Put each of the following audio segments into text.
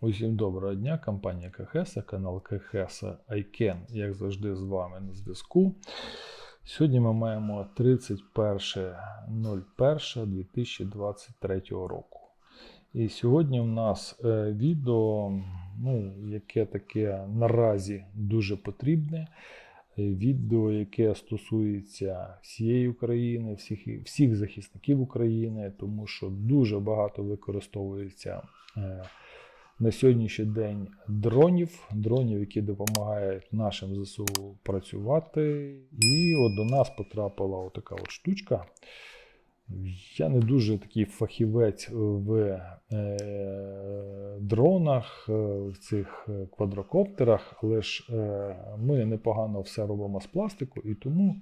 Усім доброго дня, компанія КХС, канал КХС ICANN, як завжди, з вами на зв'язку. Сьогодні ми маємо 31.01.2023 року. І сьогодні в нас е, відео, ну, яке таке наразі дуже потрібне. Е, Відео, яке стосується всієї України, всіх, всіх захисників України, тому що дуже багато використовується е, на сьогоднішній день дронів, дронів, які допомагають нашим ЗСУ працювати. І от до нас потрапила отака от штучка. Я не дуже такий фахівець в е, дронах, е, в цих квадрокоптерах, але ж е, ми непогано все робимо з пластику, і тому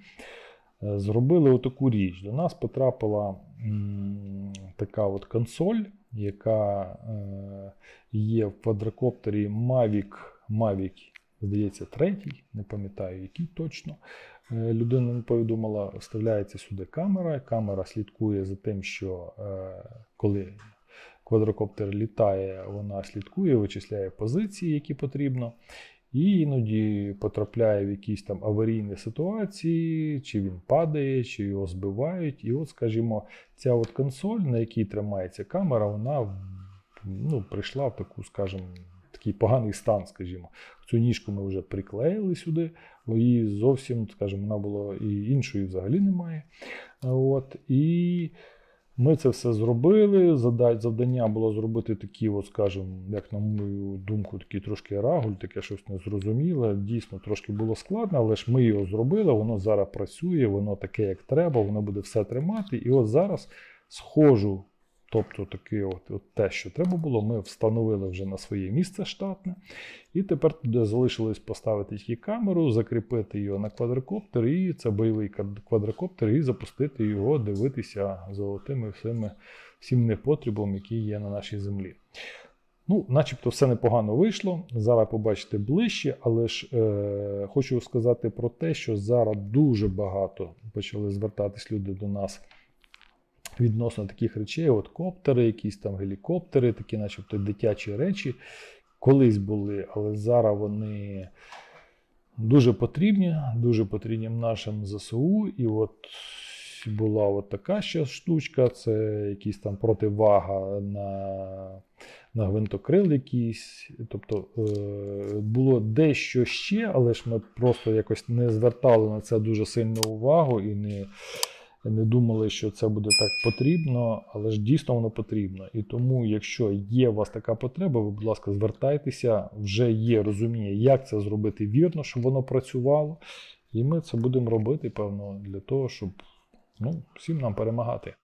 е, зробили отаку річ. До нас потрапила м, така от консоль, яка е, є в квадрокоптері Mavic, Mavic, здається, третій, не пам'ятаю, який точно. Е, Людина не повідомила, вставляється сюди камера. Камера слідкує за тим, що е, коли квадрокоптер літає, вона слідкує, вичисляє позиції, які потрібно. І іноді потрапляє в якісь там аварійні ситуації, чи він падає, чи його збивають. І от, скажімо, ця от консоль, на якій тримається камера, вона ну, прийшла в таку, скажімо, такий поганий стан, скажімо. Цю ніжку ми вже приклеїли сюди, бо її зовсім, скажімо, вона була і іншої взагалі немає. От, і ми це все зробили. Завдання було зробити такі, от, скажімо, як на мою думку, такі трошки рагуль, таке щось незрозуміле. Дійсно, трошки було складно, але ж ми його зробили, воно зараз працює, воно таке, як треба, воно буде все тримати. І от зараз схожу. Тобто таке от, от те, що треба було, ми встановили вже на своє місце штатне. І тепер туди залишилось поставити тільки камеру, закріпити його на квадрокоптер, і це бойовий квадрокоптер, і запустити його, дивитися за тими всіми, всім непотребом, які є на нашій землі. Ну, начебто все непогано вийшло. Зараз побачите ближче, але ж е, хочу сказати про те, що зараз дуже багато почали звертатись люди до нас відносно таких речей, от коптери, якісь там гелікоптери, такі, начебто, дитячі речі. Колись були, але зараз вони дуже потрібні, дуже потрібні нашим ЗСУ. І от була от така ще штучка, це якісь там противага на, на гвинтокрил якийсь. Тобто е, було дещо ще, але ж ми просто якось не звертали на це дуже сильну увагу і не не думали, що це буде так потрібно, але ж дійсно воно потрібно. І тому, якщо є у вас така потреба, ви, будь ласка, звертайтеся, вже є розуміння, як це зробити вірно, щоб воно працювало. І ми це будемо робити, певно, для того, щоб ну, всім нам перемагати.